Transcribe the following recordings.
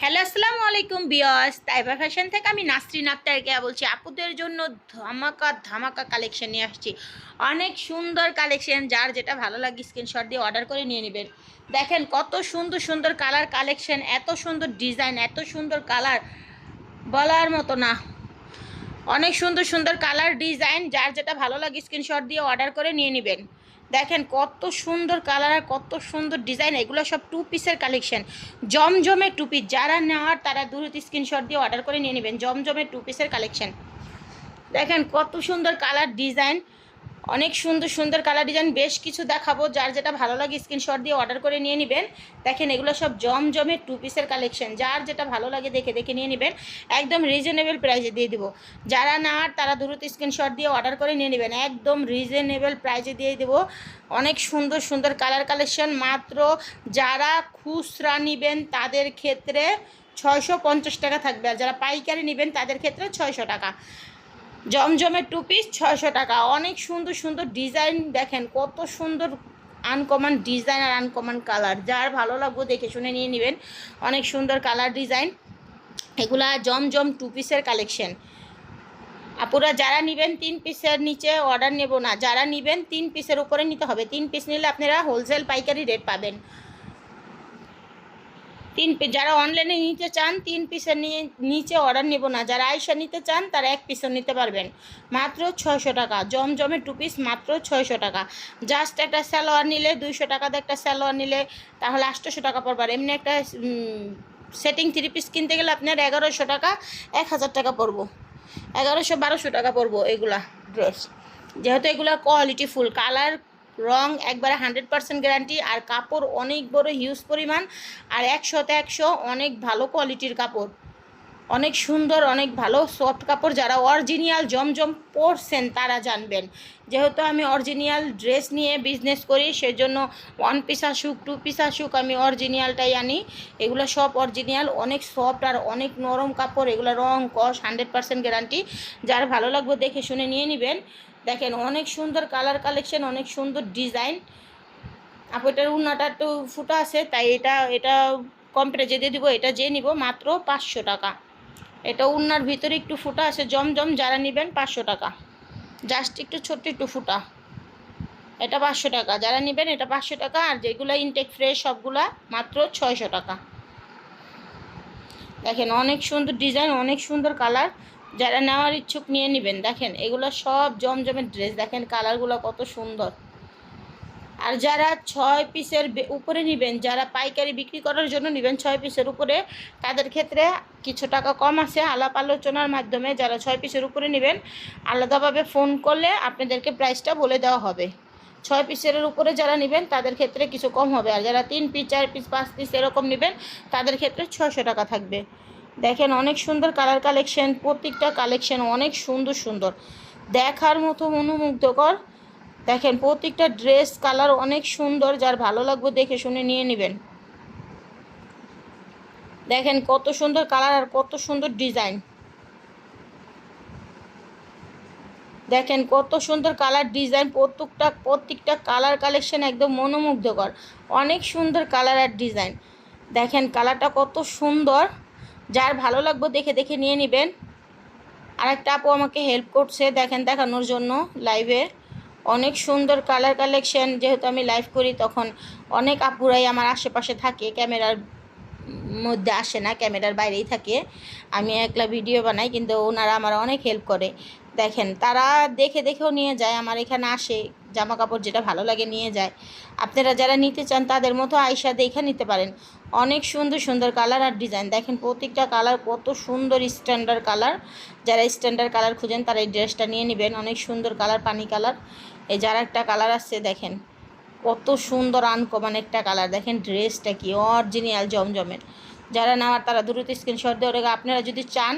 Hello, আসসালামু আলাইকুম বিয়স তাইবা ফ্যাশন থেকে আমি নাসরিন আক্তার কে বলছি, আপুদের জন্য ধামাকা ধামাকা কালেকশন নিয়ে আসছি। অনেক সুন্দর কালেকশন, যার যেটা ভালো লাগে স্ক্রিনশট দিয়ে অর্ডার করে নিয়ে নেবেন। দেখেন কত সুন্দর সুন্দর কালার কালেকশন, এত সুন্দর ডিজাইন, এত সুন্দর কালার, বলার মতো না। অনেক সুন্দর সুন্দর কালার ডিজাইন, যার যেটা ভালো লাগে স্ক্রিনশট দিয়ে অর্ডার করে নিয়ে নেবেন। দেখেন কত সুন্দর কালার আর কত সুন্দর ডিজাইন এগুলো সব টু পিসের কালেকশন জমজমে টু পিস যারা নেওয়ার তারা দ্রুত স্ক্রিনশট দিয়ে অর্ডার করে নিয়ে নেবেন। জমজমে টু পিসের কালেকশন দেখেন কত সুন্দর কালার ডিজাইন অনেক সুন্দর সুন্দর কালার ডিজাইন বেশ কিছু দেখাবো। যার যেটা ভালো লাগে স্ক্রিনশট দিয়ে অর্ডার করে নিয়ে নেবেন। দেখেন, এগুলো সব জমজমে টু পিসের কালেকশন যার যেটা ভালো লাগে দেখে দেখে নিয়ে নেবেন। একদম রিজনেবল প্রাইসে দিয়ে দিব। যারা নেওয়ার তারা দ্রুত স্ক্রিনশট দিয়ে অর্ডার করে নিয়ে নেবেন। একদম রিজনেবল প্রাইসে দিয়ে দেব। অনেক সুন্দর সুন্দর কালার কালেকশন মাত্র যারা খুচরা নেবেন, তাদের ক্ষেত্রে ছয়শো পঞ্চাশ টাকা থাকবে। আর যারা পাইকারি নেবেন, তাদের ক্ষেত্রে ছয়শো টাকা। জমজমের টু পিস ছয়শো টাকা। অনেক সুন্দর সুন্দর ডিজাইন দেখেন, কত সুন্দর আনকমন ডিজাইন আর আনকমন কালার যার ভালো লাগবে দেখে শুনে নিয়ে নেবেন। অনেক সুন্দর কালার ডিজাইন এগুলা জমজম টু পিসের কালেকশন আপুরা যারা নেবেন তিন পিসের নিচে অর্ডার নেব না। যারা নেবেন তিন পিসের উপরে নিতে হবে। তিন পিস নিলে আপনারা হোলসেল পাইকারি রেট পাবেন। তিন পিস যারা অনলাইনে নিতে চান, তিন পিসের নিয়ে নিচে অর্ডার নেব না। যারা আইসা নিতে চান, তারা এক পিসও নিতে পারবেন। মাত্র ছয়শো টাকা। জমজমে টু পিস মাত্র ছয়শো টাকা। জাস্ট একটা স্যালোয়ার নিলে দুইশো টাকাতে একটা স্যালোয়ার নিলে তাহলে আটশোশো টাকা পড়বে এমনি একটা সেটিং থ্রি পিস কিনতে গেলে আপনার এগারোশো টাকা, এক হাজার টাকা পড়ব। এগারোশো বারোশো টাকা পড়ব এগুলা ড্রেস যেহেতু এগুলা কোয়ালিটি ফুল কালার রং, একবারে হান্ড্রেড পারসেন্ট গ্যারান্টি। আর কাপড় অনেক বড়, হিউজ পরিমাণ। আর একশোতে একশো অনেক ভালো কোয়ালিটির কাপড়। অনেক সুন্দর, অনেক ভালো সফট কাপড় যারা অরিজিনাল জমজম পরছেন তারা জানবেন। যেহেতু আমি অরিজিনাল ড্রেস নিয়ে বিজনেস করি, সেজন্য ওয়ান পিস আসুক টু পিস আসুক, আমি অরিজিনালটাই আনি। এগুলো সব অরিজিনাল অনেক সফট আর অনেক নরম কাপড়, এগুলো রং, কস হান্ড্রেড পার্সেন্ট গ্যারান্টি যার ভালো লাগবে দেখে শুনে নিয়ে নেবেন। দেখেন, অনেক সুন্দর কালার কালেকশন অনেক সুন্দর ডিজাইন আপু, এটার উন্নাটা একটু ফুটা আছে, তাই এটা এটা কম্পিউটার যেতে দিব, এটা যে নিব মাত্র পাঁচশো টাকা। এটা উন্নার ভিতরে একটু ফুটা আছে, জমজম, যারা নেবেন পাঁচশো টাকা। জাস্ট একটু ছোট্ট একটু ফুটা। এটা পাঁচশো টাকা। যারা নেবেন এটা পাঁচশো টাকা, আর যেগুলো ইনটেক ফ্রেশ সবগুলা মাত্র ছয়শো টাকা। দেখেন, অনেক সুন্দর ডিজাইন অনেক সুন্দর কালার যারা নেওয়ার ইচ্ছুক নিয়ে নেবেন। দেখেন, এগুলো সব জমজমের ড্রেস দেখেন কালারগুলো কত সুন্দর। আর যারা ছয় পিসের উপরে নেবেন, যারা পাইকারি বিক্রি করার জন্য নেবেন, ছয় পিসের উপরে, তাদের ক্ষেত্রে কিছু টাকা কম আছে। আলাপ আলোচনার মাধ্যমে যারা ছয় পিসের উপরে নেবেন, আলাদাভাবে ফোন করলে আপনাদেরকে প্রাইসটা বলে দেওয়া হবে। ছয় পিসের উপরে যারা নেবেন, তাদের ক্ষেত্রে কিছু কম হবে। আর যারা তিন পিস, চার পিস, পাঁচ পিস এরকম নেবেন, তাদের ক্ষেত্রে ছয়শো টাকা থাকবে। দেখেন অনেক সুন্দর কালার কালেকশন, প্রত্যেকটা কালেকশন অনেক সুন্দর সুন্দর। দেখার মতো মনোমুগ্ধকর দেখেন, প্রত্যেকটা ড্রেস কালার অনেক সুন্দর, যার ভালো লাগবে দেখে শুনে নিয়ে নেবেন। দেখেন কত সুন্দর কালার আর কত সুন্দর ডিজাইন দেখেন কত সুন্দর কালার ডিজাইন প্রত্যেকটা প্রত্যেকটা কালার কালেকশন একদম মনোমুগ্ধকর। অনেক সুন্দর কালার আর ডিজাইন দেখেন কালারটা কত সুন্দর, যার ভালো লাগবে দেখে দেখে নিয়ে নেবেন। আর একটা আপু আমাকে হেল্প করছে, দেখেন দেখানোর জন্য লাইভে অনেক সুন্দর কালার কালেকশন যেহেতু আমি লাইভ করি, তখন অনেক আপুরাই আমার আশেপাশে থাকে, ক্যামেরার মধ্যে আসে না, ক্যামেরার বাইরেই থাকে। আমি একলা ভিডিও বানাই, কিন্তু ওনারা আমার অনেক হেল্প করে। দেখেন, তারা দেখে দেখেও নিয়ে যায়, আমার এখানে আসে জামা কাপড় যেটা ভালো লাগে নিয়ে যায়। আপনারা যারা নিতে চান, তাদের মতো আয়সা দেখে নিতে পারেন। অনেক সুন্দর সুন্দর কালার আর ডিজাইন দেখেন, প্রত্যেকটা কালার কত সুন্দর স্ট্যান্ডার্ড কালার যারা স্ট্যান্ডার্ড কালার খুঁজেন, তারা এই ড্রেসটা নিয়ে নেবেন। অনেক সুন্দর কালার পানি কালার এই যার একটা কালার আসছে, দেখেন। কত সুন্দর আনকমন একটা কালার দেখেন ড্রেসটা কি অরিজিনাল জমজমের। যারা নেওয়ার, তারা দ্রুত স্ক্রিনশট দিয়ে ওটা আপনারা যদি চান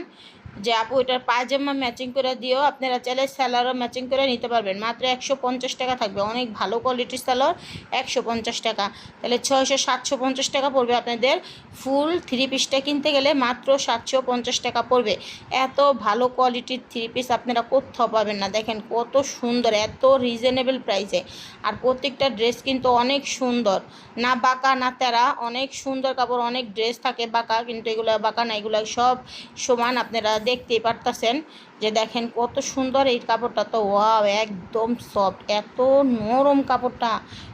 যে আপু, এটার পায়জামা ম্যাচিং করে দিও, আপনারা চাইলে স্যালারও ম্যাচিং করে নিতে পারবেন। মাত্র একশো পঞ্চাশ টাকা থাকবে। অনেক ভালো কোয়ালিটির স্যালার একশো পঞ্চাশ টাকা। তাহলে ছয়শো, সাতশো পঞ্চাশ টাকা পড়বে আপনাদের। ফুল থ্রি পিসটা কিনতে গেলে মাত্র সাতশো পঞ্চাশ টাকা পড়বে। এত ভালো কোয়ালিটির থ্রি পিস আপনারা কোথাও পাবেন না। দেখেন কত সুন্দর, এত রিজনেবল প্রাইসে আর প্রত্যেকটা ড্রেস কিন্তু অনেক সুন্দর। না বাঁকা, না তেরা, অনেক সুন্দর কাপড়, অনেক ড্রেস থাকে বাঁকা, কিন্তু এগুলো বাঁকা না, এগুলো সব সমান আপনারা দেখতেই পারতেছেন যে দেখেন কত সুন্দর এই কাপড়টা তো, ওয়াও, একদম সফট এত নরম কাপড়টা।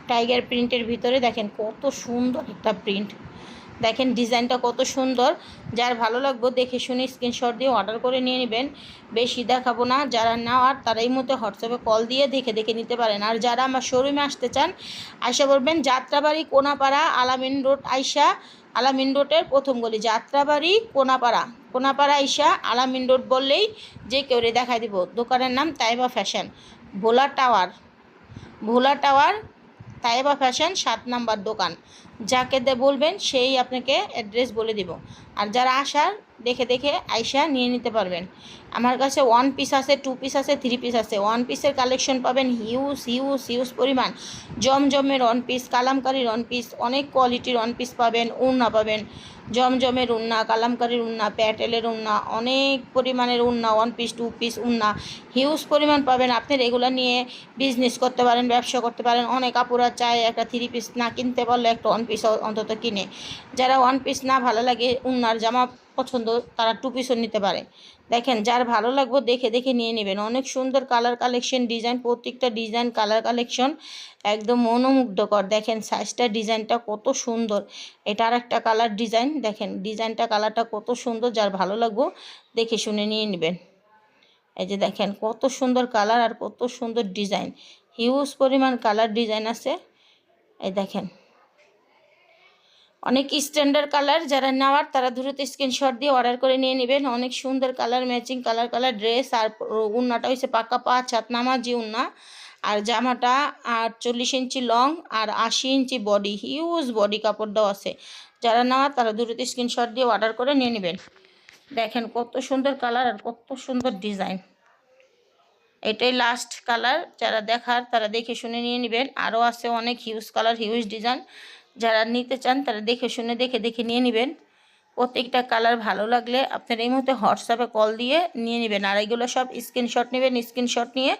টাইগার প্রিন্টের ভিতরে দেখেন কত সুন্দর একটা প্রিন্ট দেখেন ডিজাইনটা কত সুন্দর। যার ভালো লাগবো দেখে শুনে স্ক্রিনশট দিয়ে অর্ডার করে নিয়ে নেবেন। বেশি দেখাবো না, যারা নেওয়ার তারা এই মধ্যে হোয়াটসঅ্যাপে কল দিয়ে দেখে দেখে নিতে পারেন। আর যারা আমার শোরুমে আসতে চান, আশা করবেন যাত্রাবাড়ি কোনাপাড়া আলামিন রোড আইসা, আলামিন রোডের প্রথম গলি, যাত্রাবাড়ি কোনাপাড়া। কোনাপাড়া আইসা আলামিন রোড বললেই যে কেউ রে দেখাই দিব। দোকানের নাম Taiba fashion, Bhola tower. Bhola tower Taiba fashion সাত নাম্বার দোকান। যাকে দে বলবেন, সেই আপনাকে অ্যাড্রেস বলে দিব। আর যারা আসার, দেখে দেখে আইসা নিয়ে নিতে পারবেন। আমার কাছে ওয়ান পিস আছে টু পিস আছে থ্রি পিস আছে। ওয়ান পিসের কালেকশন পাবেন হিউজ হিউজ হিউজ পরিমাণ। জমজমের ওয়ান পিস কালামকারির ওয়ান পিস অনেক কোয়ালিটির ওয়ান পিস পাবেন উন্না পাবেন। জমজমের উন্না কালামকারির উন্না প্যাটেলের উন্না অনেক পরিমাণের উন্না ওয়ান পিস টু পিস উন্না। হিউজ পরিমাণ পাবেন আপনি রেগুলার নিয়ে বিজনেস করতে পারেন, ব্যবসা করতে পারেন। অনেক আপুরা চায় একটা থ্রি পিস না কিনতে পারলে একটা ওয়ান পিস অন্তত কিনে। যারা ওয়ান পিস না ভালো লাগে, উন্নার জামা পছন্দ তারা টু পিসও নিতে পারে। দেখেন, যার ভালো লাগবে দেখে দেখে নিয়ে নেবেন। অনেক সুন্দর কালার কালেকশন ডিজাইন প্রত্যেকটা ডিজাইন কালার কালেকশন একদম মনোমুগ্ধকর। দেখেন সাইজটা ডিজাইনটা কত সুন্দর। এটা আর একটা কালার ডিজাইন দেখেন ডিজাইনটা কালারটা কত সুন্দর। যার ভালো লাগবে দেখে শুনে নিয়ে নেবেন। এই যে দেখেন, কত সুন্দর কালার আর কত সুন্দর ডিজাইন হিউজ পরিমাণ কালার ডিজাইন আছে। এই দেখেন। অনেক স্ট্যান্ডার্ড কালার যারা নেওয়ার তারা দ্রুত স্ক্রিনশট দিয়ে অর্ডার করে নিয়ে নেবেন। অনেক সুন্দর colour matching colour colour dress আর উন্নাটা হচ্ছে পাকা পা ছাত নামাজি উন্না আর জামাটা আর চল্লিশ ইঞ্চি লং আর আশি ইঞ্চি বডি হিউজ বডি কাপড় দেওয়া আছে। যারা নেওয়ার তারা দ্রুত স্ক্রিনশট দিয়ে অর্ডার করে নিয়ে নেবেন। দেখেন কত সুন্দর কালার আর কত সুন্দর ডিজাইন এটাই লাস্ট কালার যারা দেখার তারা দেখে শুনে নিয়ে নেবেন। আরও আছে অনেক হিউজ কালার হিউজ ডিজাইন যারা নিতে চান তারা দেখে শুনে দেখে দেখে নিয়ে নেবেন। প্রত্যেকটা কালার ভালো লাগলে আপনার এই মুহূর্তে হোয়াটসঅ্যাপে কল দিয়ে নিয়ে নেবেন আর এগুলো সব স্ক্রিনশট নেবেন স্ক্রিনশট নিয়ে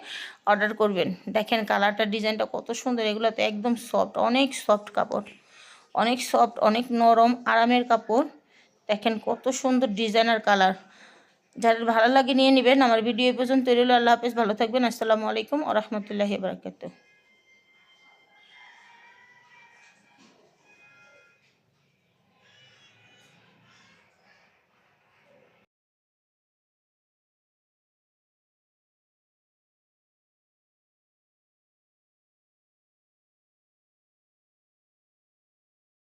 অর্ডার করবেন। দেখেন কালারটা ডিজাইনটা কত সুন্দর। এগুলো তো একদম সফট অনেক সফট কাপড়, অনেক সফট অনেক নরম, আরামের কাপড়। দেখেন কত সুন্দর ডিজাইন আর কালার। যাদের ভালো লাগে নিয়ে নেবেন। আমার ভিডিও পর্যন্ত রইল। আল্লাহ হাফেজ। ভালো থাকবেন। আসসালামু আলাইকুম ও রহমতুল্লাহি বারাকাতুহ।